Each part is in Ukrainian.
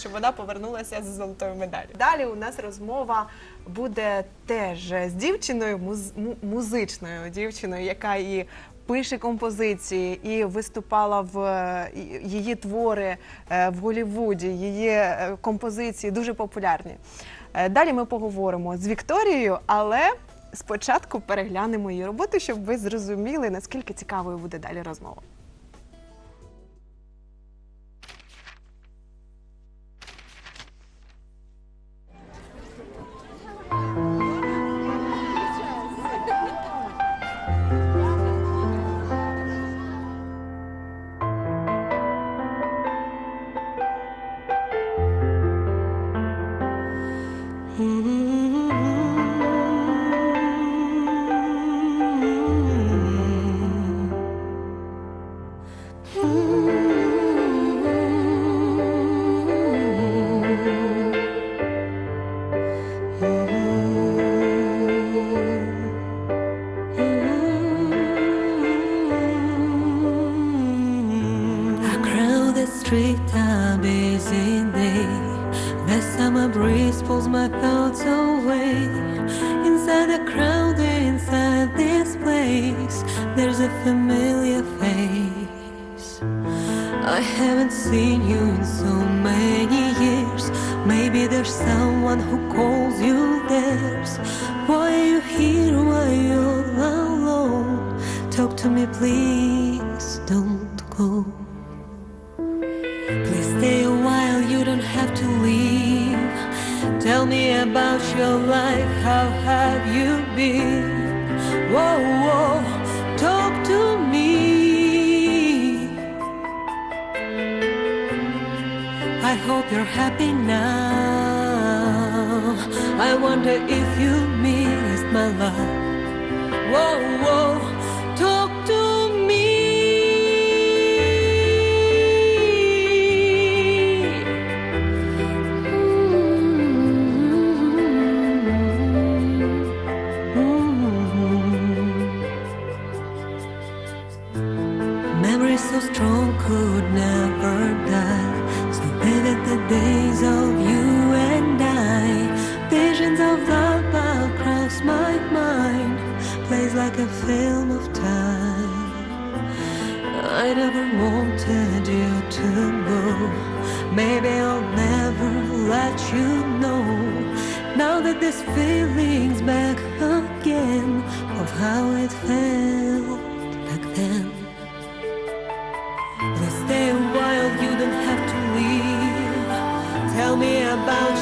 щоб вона повернулася з золотою медаллю. Далі у нас розмова буде теж з дівчиною, муз- музичною дівчиною, яка і пише композиції, і виступала в її твори е, в Голлівуді, її е, композиції дуже популярні. Е, Далі ми поговоримо з Вікторією, але спочатку переглянемо її роботу, щоб ви зрозуміли, наскільки цікавою буде далі розмова. I haven't seen you in so many years. Maybe there's someone who calls you theirs. Why are you here? Why are you all alone? Talk to me, please. Don't go. Please stay a while, you don't have to leave. Tell me about your life, how have you been? Whoa, whoa, hope you're happy now. I wonder if you missed my love. Whoa, how it felt back then. Please stay a while, you don't have to leave. Tell me about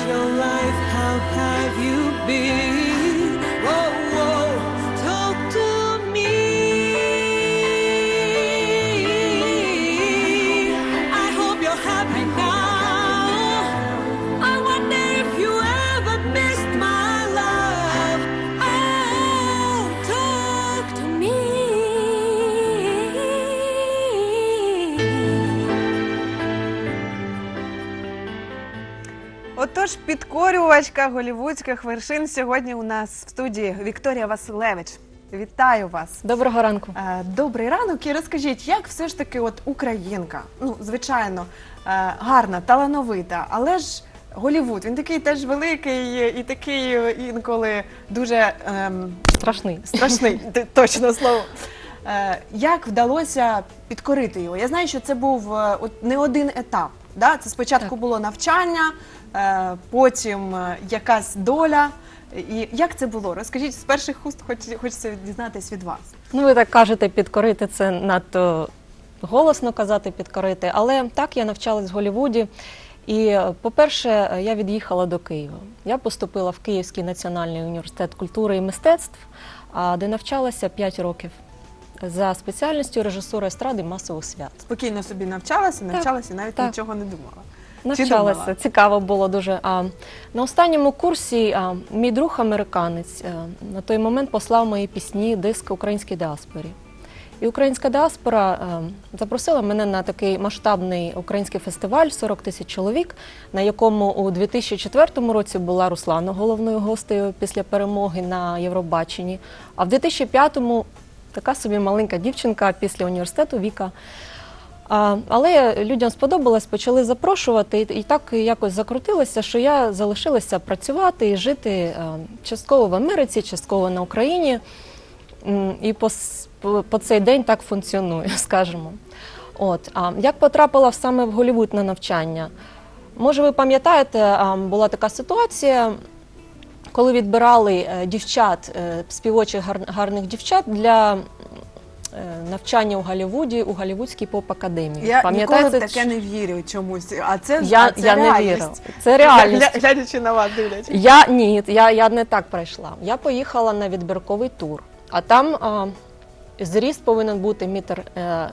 Отож, підкорювачка голівудських вершин сьогодні у нас в студії Вікторія Василевич. Вітаю вас. Доброго ранку. Е, Добрий ранок і розкажіть, як все ж таки, от українка, ну звичайно, е, гарна, талановита, але ж Голівуд, він такий теж великий і такий інколи дуже ем, Страшний. страшний, т- точно слово. Е, Як вдалося підкорити його? Я знаю, що це був е, от не один етап. Да? Це спочатку Так. було навчання, потім е, якась доля. І як це було? Розкажіть з перших уст, хоч хочеться дізнатись від вас. Ну, ви так кажете, підкорити це надто голосно казати підкорити. Але так я навчалась в Голлівуді. І, е, по-перше, е, я від'їхала до Києва. Я поступила в Київський національний університет культури і мистецтв, де навчалася 5 років за спеціальністю режисура естради масових свят. Спокійно собі навчалася, навчалася, і навіть так. нічого не думала. Навчалася, цікаво було дуже. А на останньому курсі а, мій друг американець а, на той момент послав мої пісні диск українській діаспорі. І українська діаспора а, запросила мене на такий масштабний український фестиваль 40 тисяч чоловік, на якому у 2004 році була Руслана головною гостею після перемоги на Євробаченні. А в 2005-му така собі маленька дівчинка після університету Віка але людям сподобалось, почали запрошувати, і, так якось закрутилося, що я залишилася працювати і жити е, частково в Америці, частково на Україні. І по, по, цей день так функціоную, скажімо. От, а як потрапила саме в Голлівуд на навчання? Може, ви пам'ятаєте, була така ситуація, коли відбирали е, дівчат, е, співочих гарних дівчат для навчання у Голлівуді, у Голлівудській поп-академії. Я ніколи в таке не вірю чомусь. А це Я, а це я не вірю. Це реальність. Гля- Глядячи на вас, дивлячись. Я ні, я, я не так пройшла. Я поїхала на відбірковий тур, а там а, зріст повинен бути метр е,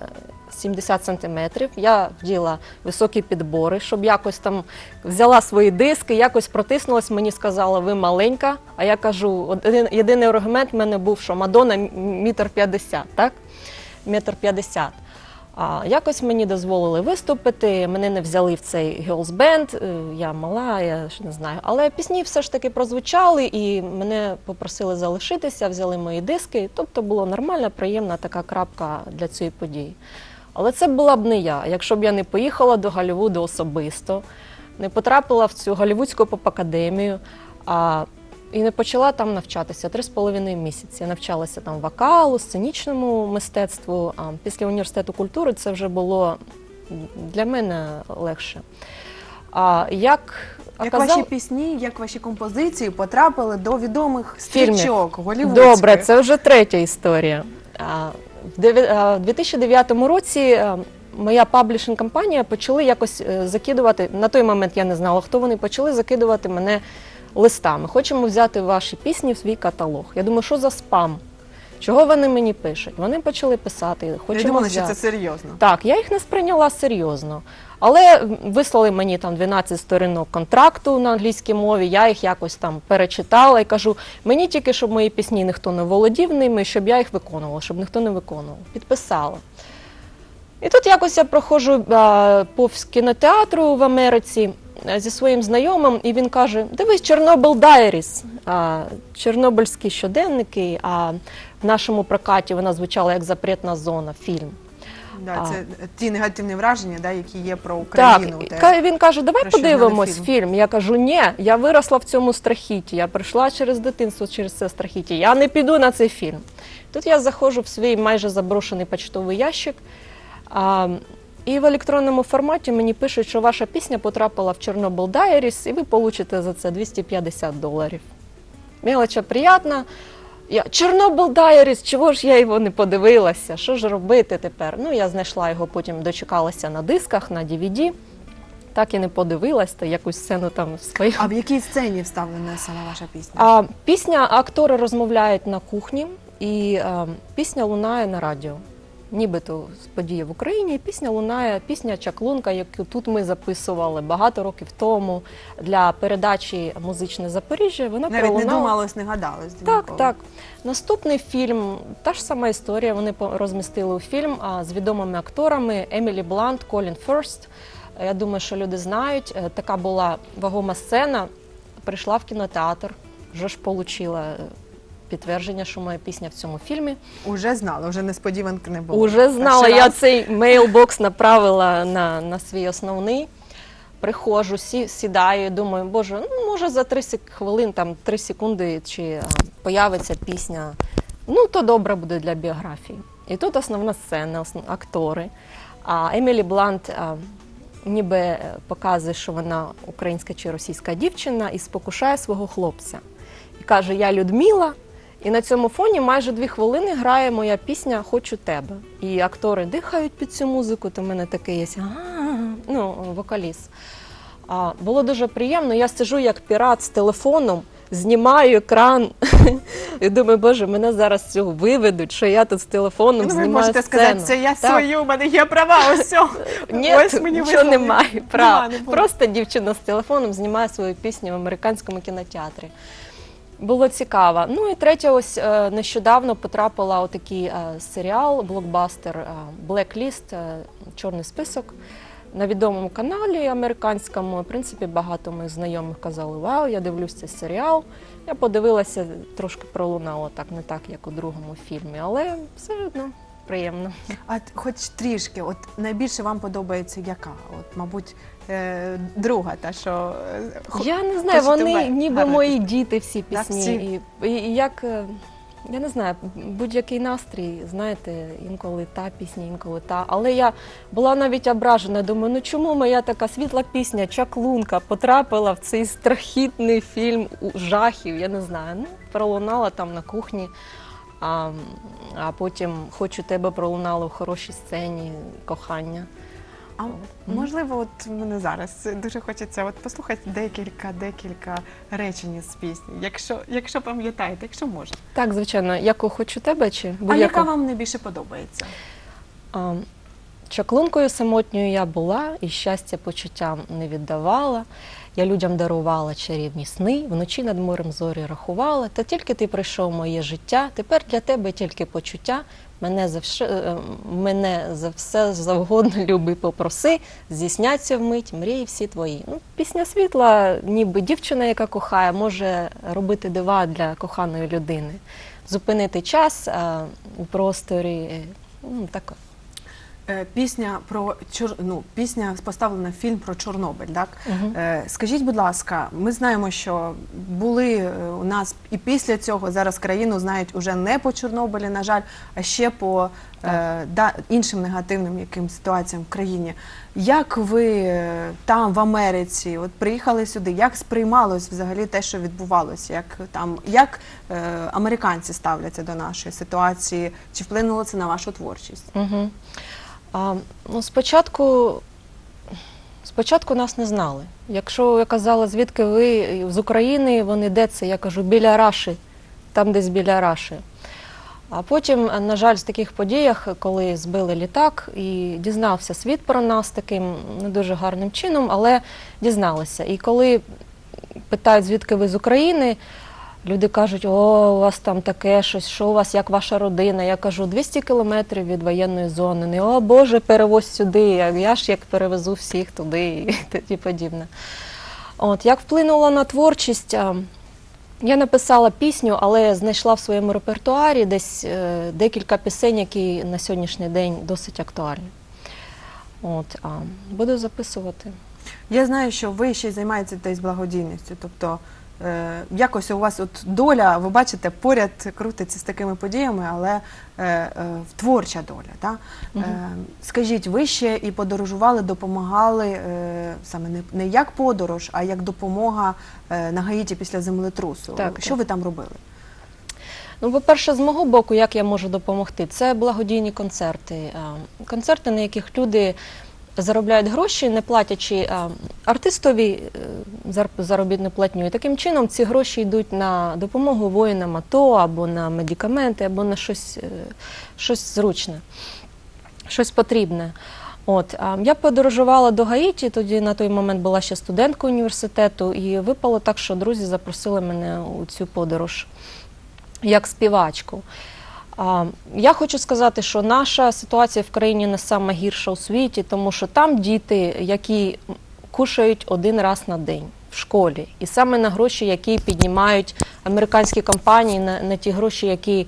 70 сантиметрів. Я вділа високі підбори, щоб якось там взяла свої диски, якось протиснулась. Мені сказала, ви маленька. А я кажу, один єдиний аргумент в мене був, що Мадонна м- метр п'ятдесят, так? Метр п'ятдесят. А якось мені дозволили виступити. Мене не взяли в цей е, Я мала, я ж не знаю. Але пісні все ж таки прозвучали, і мене попросили залишитися, взяли мої диски. Тобто було нормальна, приємна така крапка для цієї події. Але це була б не я. Якщо б я не поїхала до Голлівуду особисто, не потрапила в цю голлівудську поп-академію, і не почала там навчатися три з половиною місяці. Я навчалася там вокалу, сценічному мистецтву. А після університету культури це вже було для мене легше. А як, Як оказал- ваші пісні, як ваші композиції потрапили до відомих стрічок голівудських? Добре, це вже третя історія. А, В деві- а, в 2009 році моя паблішинг компанія почали якось е, закидувати. На той момент я не знала, хто вони почали закидувати мене листами. Хочемо взяти ваші пісні в свій каталог. Я думаю, що за спам? Чого вони мені пишуть? Вони почали писати. Я Хочемо думала, що це серйозно. Так, я їх не сприйняла серйозно. Але вислали мені там 12 сторінок контракту на англійській мові, я їх якось там перечитала і кажу, мені тільки, щоб мої пісні ніхто не володів ними, щоб я їх виконувала, щоб ніхто не виконував. Підписала. І тут якось я проходжу а, повз кінотеатру в Америці зі своїм знайомим, і він каже: Дивись, Чорнобиль Дайріс, а, Чорнобильські щоденники. А в нашому прокаті вона звучала як запретна зона, фільм. Да, А. це ті негативні враження, да, які є про Україну. і те. він каже, давай подивимось зняли фільм. Я кажу, ні, я виросла в цьому страхіті. Я прийшла через дитинство, через це страхіття. Я не піду на цей фільм. Тут я заходжу в свій майже заброшений почтовий ящик. А, і в електронному форматі мені пишуть, що ваша пісня потрапила в Чорнобиль Дайріс, і ви получите за це 250 доларів. Мелоча приятна. Я Чорнобиль Дайріс, чого ж я його не подивилася? Що ж робити тепер? Ну, я знайшла його, потім дочекалася на дисках, на DVD. Так і не подивилась, то якусь сцену там свою. А в якій сцені вставлена сама ваша пісня? А пісня актори розмовляють на кухні, і е, пісня лунає на радіо. Нібито з події в Україні. і Пісня лунає, пісня Чаклунка, яку тут ми записували багато років тому для передачі Музичне Запоріжжя. Вона Навіть не думалось, не гадалось. Так, ніколи. так. Наступний фільм, та ж сама історія. Вони розмістили у фільм з відомими акторами Емілі Блант, Колін Ферст. Я думаю, що люди знають. Е, Така була вагома сцена. Прийшла в кінотеатр, вже ж отримала підтвердження, що моя пісня в цьому фільмі. Уже знали, вже несподіванки не було. Уже знала, Перший я раз. цей мейлбокс направила на, на свій основний. Приходжу, сі, сідаю думаю, боже, ну може за 3 сек- хвилин, там 3 секунди, чи а, появиться пісня. Ну, то добре буде для біографії. І тут основна сцена, основ, актори. А Емілі Блант а, ніби е, показує, що вона українська чи російська дівчина і спокушає свого хлопця. І каже: Я Людмила. І на цьому фоні майже дві хвилини грає моя пісня Хочу тебе. І актори дихають під цю музику, то в мене таке є ну, вокаліст. А, було дуже приємно. Я сиджу як пірат з телефоном, знімаю екран. І думаю, боже, мене зараз цього виведуть, що я тут з телефоном Ну, ви знімаю можете сцену. сказати, це я Так. свою, у мене є права, ось. Ні, Ось мені нічого немає права. Просто дівчина з телефоном знімає свою пісню в американському кінотеатрі. Було цікаво. Ну і третє, ось е, нещодавно потрапила у такий е, серіал, блокбастер е, Blacklist, е, Чорний список. На відомому каналі американському, в принципі, багато моїх знайомих казали, вау, я дивлюсь цей серіал. Я подивилася, трошки пролунало так, не так, як у другому фільмі, але все одно приємно. А хоч трішки, от найбільше вам подобається яка? От, мабуть, е, друга, та що е, хо- Я не знаю, хочете вони ніби мої пісню? діти всі Да, пісні. всі. І, і, і як, е, я не знаю, будь-який настрій, знаєте, інколи та пісня, інколи та. Але я була навіть ображена. Думаю, ну чому моя така світла пісня, чаклунка, потрапила в цей страхітний фільм у- жахів, я не знаю. Ну, пролунала там на кухні. А, а потім хочу тебе пролунало в хорошій сцені кохання. А можливо, от мене зараз дуже хочеться от послухати декілька, декілька речень з пісні, якщо, якщо пам'ятаєте, якщо можна. Так, звичайно, яку хочу тебе чи А будь-яку? яка вам найбільше подобається? А, Чаклункою самотньою я була і щастя почуттям не віддавала. Я людям дарувала чарівні сни, вночі над морем зорі рахувала. Та тільки ти прийшов моє життя. Тепер для тебе тільки почуття. Мене за вше, е, мене за все завгодно люби, попроси, здійсняться вмить, мрії всі твої. Ну, пісня світла, ніби дівчина, яка кохає, може робити дива для коханої людини, зупинити час а, у просторі. е, Ну, таке. Е, Пісня про Чор... ну, пісня поставлена фільм про Чорнобиль. Так. Е, скажіть, будь ласка, ми знаємо, що були е, у нас і після цього зараз країну знають уже не по Чорнобилі, на жаль, а ще по е, да, іншим негативним яким ситуаціям в країні. Як ви там в Америці, от приїхали сюди, як сприймалось взагалі те, що відбувалося? Як там як е, американці ставляться до нашої ситуації? Чи вплинуло це на вашу творчість? Угу. А, ну, спочатку, спочатку нас не знали. Якщо я казала, звідки ви з України, вони де це? Я кажу, біля Раші, там десь біля Раші. А потім, на жаль, з таких подіях, коли збили літак і дізнався світ про нас таким не дуже гарним чином, але дізналися. І коли питають, звідки ви з України, люди кажуть, о, у вас там таке щось, що у вас, як ваша родина. Я кажу, 200 кілометрів від воєнної зони. Не о Боже, перевозь сюди. Я, ж як перевезу всіх туди і подібне. От, як вплинуло на творчість. Я написала пісню, але знайшла в своєму репертуарі десь е, декілька пісень, які на сьогоднішній день досить актуальні. От, буду записувати. Я знаю, що ви ще займаєтеся десь благодійністю. Тобто е, якось у вас от доля, ви бачите, поряд крутиться з такими подіями, але е, е, творча доля. Да? Е, скажіть, ви ще і подорожували, допомагали е, саме не, не як подорож, а як допомога е, на Гаїті після землетрусу. Так, що так. ви там робили? Ну, по-перше, з мого боку, як я можу допомогти, це благодійні концерти. Е, Концерти, на яких люди заробляють гроші, не платячи е, артистові заробітну платню. І таким чином ці гроші йдуть на допомогу воїнам АТО або на медикаменти, або на щось, е, щось зручне, щось потрібне. От я подорожувала до Гаїті. Тоді на той момент була ще студенткою університету, і випало так, що друзі запросили мене у цю подорож як співачку. Я хочу сказати, що наша ситуація в країні не сама гірша у світі, тому що там діти, які кушають один раз на день в школі, і саме на гроші, які піднімають американські компанії, на, на ті гроші, які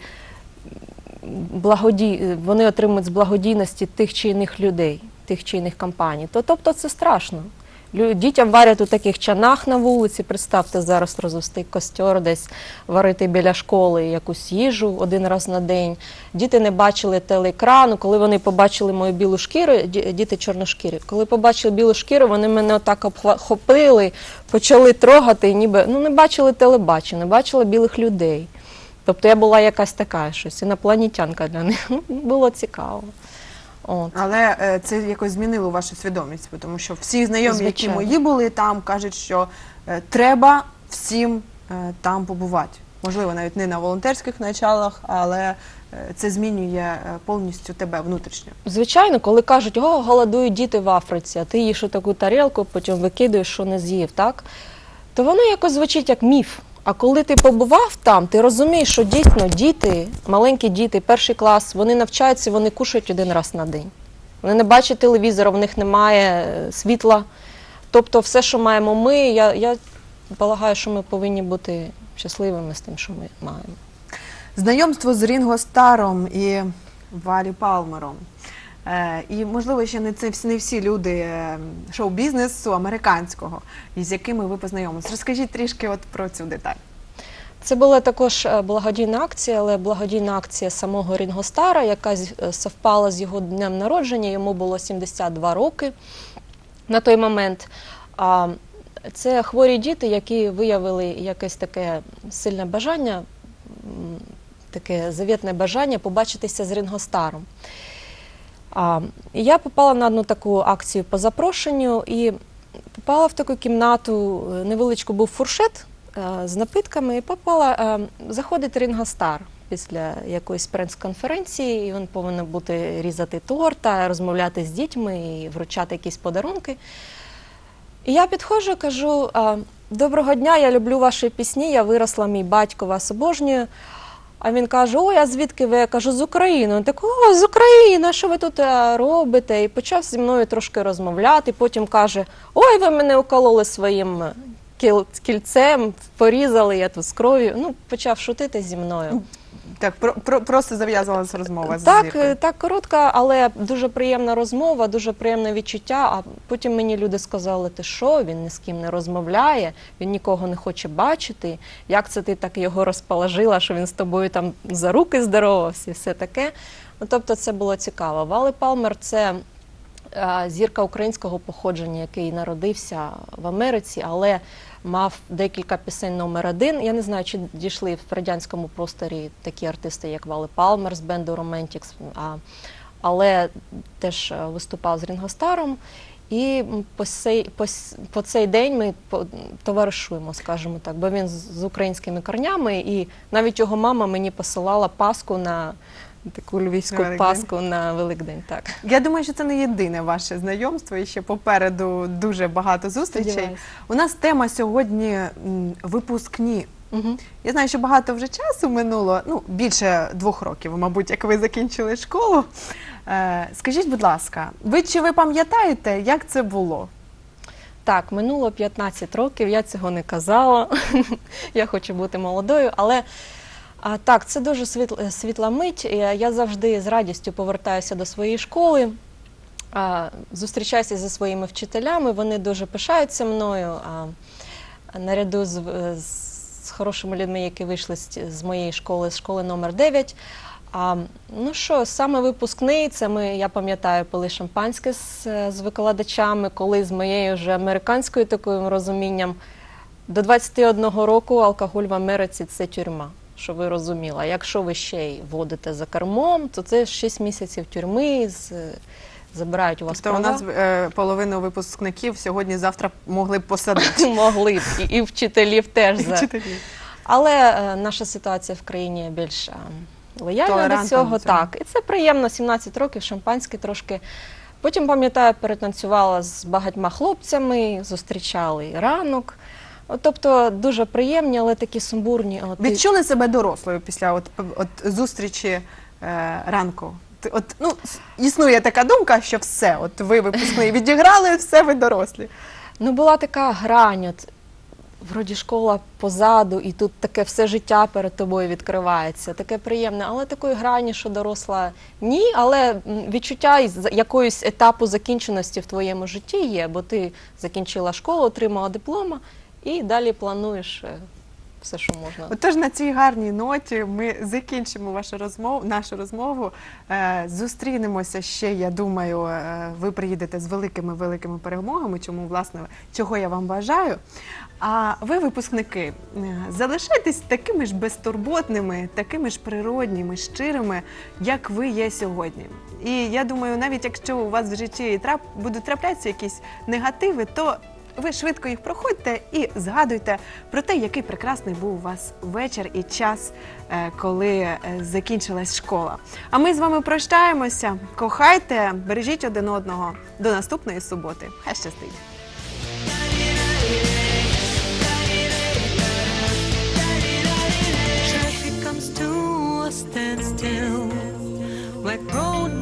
благоді... вони отримують з благодійності тих чи інших людей, тих чи інших компаній. То, тобто це страшно. Дітям варять у таких чанах на вулиці. Представте зараз розвести костер, десь варити біля школи якусь їжу один раз на день. Діти не бачили телеекрану. Коли вони побачили мою білу шкіру, діти чорношкірі, коли побачили білу шкіру, вони мене отак обхопили, почали трогати, ніби ну не бачили телебачення, не бачили білих людей. Тобто я була якась така щось, інопланетянка для них. Ну, Було цікаво. От. Але е, це якось змінило вашу свідомість, тому що всі знайомі, які мої були там, кажуть, що е, треба всім е, там побувати. Можливо, навіть не на волонтерських началах, але е, це змінює е, повністю тебе внутрішньо. Звичайно, коли кажуть, о, голодують діти в Африці, а ти їш таку тарілку, потім викидаєш, що не з'їв, так? То воно якось звучить як міф. А коли ти побував там, ти розумієш, що дійсно діти, маленькі діти, перший клас, вони навчаються, вони кушають один раз на день. Вони не бачать телевізора, в них немає е, світла. Тобто, все, що маємо ми, я, я полагаю, що ми повинні бути щасливими з тим, що ми маємо. Знайомство з Рінго Старом і Валі Палмером. Е, і, можливо, ще не, це, всі- не всі люди е, шоу-бізнесу американського, із якими ви познайомились. Розкажіть трішки от про цю деталь. Це була також е, благодійна акція, але благодійна акція самого Рінго Стара, яка совпала з його днем народження. Йому було 72 роки на той момент. Це хворі діти, які виявили якесь таке сильне бажання, таке завітне бажання побачитися з Рінго Старом. А, і я попала на одну таку акцію по запрошенню і попала в таку кімнату, е, невеличку був фуршет е, з напитками, і попала, е, заходить Рінго Стар після якоїсь прес-конференції, і він повинен бути різати торта, розмовляти з дітьми і вручати якісь подарунки. І я підходжу, кажу: доброго дня, я люблю ваші пісні, я виросла, мій батько вас обожнює. А він каже: Ой, а звідки ви? Я кажу, з України. Він так, о, з України, що ви тут е, робите? І почав зі мною трошки розмовляти. Потім каже: Ой, ви мене укололи своїм е, кільцем, порізали я тут з кров'ю. Ну, почав шутити зі мною. Так, про, про, просто зав'язалася розмова з Так, зіркою. так, коротка, але дуже приємна розмова, дуже приємне відчуття. А потім мені люди сказали, ти що, він ні з ким не розмовляє, він нікого не хоче бачити. Як це ти так його розположила, що він з тобою там за руки здоровався і все таке. Ну, тобто це було цікаво. Вали Палмер це зірка українського походження, який народився в Америці, але мав декілька пісень номер один. Я не знаю, чи дійшли в радянському просторі такі артисти, як Вали Палмер з бенду а, але теж е, виступав з Рінго Старом. І по цей, по, по цей день ми товаришуємо, скажімо так, бо він з з українськими корнями, і навіть його мама мені посилала паску на таку львівську Великдень. паску на Великдень. Так. Я думаю, що це не єдине ваше знайомство, і ще попереду дуже багато зустрічей. Сподіваюсь. У нас тема сьогодні випускні. Угу. Я знаю, що багато вже часу минуло, ну більше двох років, мабуть, як ви закінчили школу. Е, скажіть, будь ласка, ви чи ви пам'ятаєте, як це було? Так, минуло 15 років, я цього не казала. я хочу бути молодою, але а, так, це дуже світла, світла мить. Я завжди з радістю повертаюся до своєї школи. Зустрічаюся зі своїми вчителями, вони дуже пишаються мною. А, наряду з, з хорошими людьми, які вийшли з, з моєї школи, з школи номер 9. А, ну що, саме випускний, це ми, я пам'ятаю, пили шампанське з, з викладачами, коли з моєю вже американською таким розумінням. До 21 року алкоголь в Америці це тюрма, що ви розуміли. А якщо ви ще й водите за кермом, то це 6 місяців тюрми, з, забирають у вас Тобто у нас е, половину випускників сьогодні-завтра могли б посадити. могли б, і, і вчителів теж за. Але е, наша ситуація в країні більш е, лояльна до цього. до цього. Так, і це приємно, 17 років, шампанське трошки. Потім, пам'ятаю, перетанцювала з багатьма хлопцями, зустрічали ранок. Тобто дуже приємні, але такі сумбурні. От, і- Відчули себе дорослою після от, от зустрічі е, ранку? Ти- От, ну, с- існує така думка, що все, от ви випускний відіграли, все, ви дорослі. Ну, була така грань. От, вроді школа позаду, і тут таке все життя перед тобою відкривається. Таке приємне, але такої грані, що доросла ні, але м, відчуття із якоїсь етапу закінченості в твоєму житті є, бо ти закінчила школу, отримала диплома і далі плануєш е, все, що можна. Отож, на цій гарній ноті ми закінчимо вашу розмову, нашу розмову. Е, зустрінемося ще. Я думаю, е, ви приїдете з великими великими перемогами. Чому власне чого я вам бажаю? А ви, випускники, залишайтесь такими ж безтурботними, такими ж природніми, щирими, як ви є сьогодні. І я думаю, навіть якщо у вас в житті будуть траплятися якісь негативи, то ви швидко їх проходьте і згадуйте про те, який прекрасний був у вас вечір і час, е, коли е, закінчилась школа. А ми з вами прощаємося. Кохайте, бережіть один одного до наступної суботи. Хай щастить! Like road